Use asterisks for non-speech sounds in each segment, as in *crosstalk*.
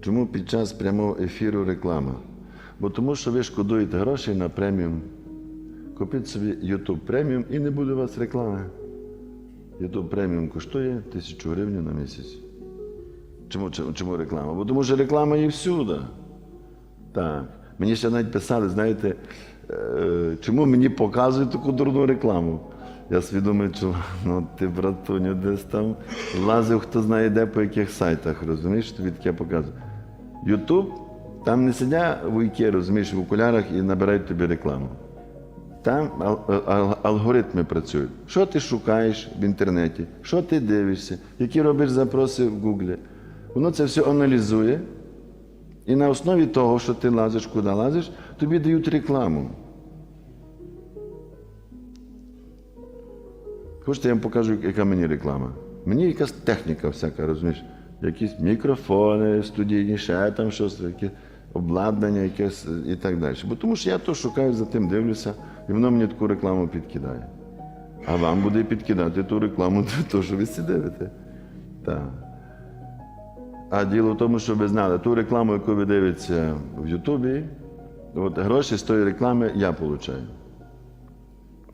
Чому під час прямого ефіру реклама? Бо тому, що ви шкодуєте грошей на преміум. Купіть собі YouTube преміум і не буде у вас реклами. YouTube преміум коштує тисячу гривень на місяць. Чому, чому, реклама? Бо тому що реклама є всюди. Так. Мені ще навіть писали, знаєте, е, чому мені показують таку дурну рекламу? Я свідомий, що ну, ти, братуню, десь там лазив, хто знає де по яких сайтах, розумієш, тобі таке показує. Ютуб, там не сидять вуйки, розумієш, в окулярах і набирають тобі рекламу. Там ал- алгоритми працюють. Що ти шукаєш в інтернеті, що ти дивишся, які робиш запроси в Гуглі. Воно це все аналізує, і на основі того, що ти лазиш, куди лазиш, тобі дають рекламу. Хочете, я вам покажу, яка мені реклама. Мені якась техніка всяка, розумієш? Якісь мікрофони, студійні, ще там щось, яке обладнання якесь і так далі. Бо тому що я то шукаю, за тим дивлюся, і воно мені таку рекламу підкидає. А вам буде підкидати ту рекламу, *laughs* то, що ви дивите. А діло в тому, що ви знали, ту рекламу, яку ви дивитеся в Ютубі, от гроші з тої реклами я отримую.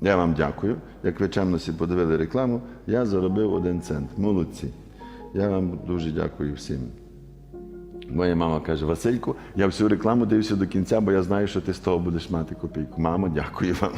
Я вам дякую. Як ви чемно подивили рекламу, я заробив один цент. Молодці. Я вам дуже дякую всім. Моя мама каже: Васильку, я всю рекламу дивлюся до кінця, бо я знаю, що ти з того будеш мати копійку. Мамо, дякую вам.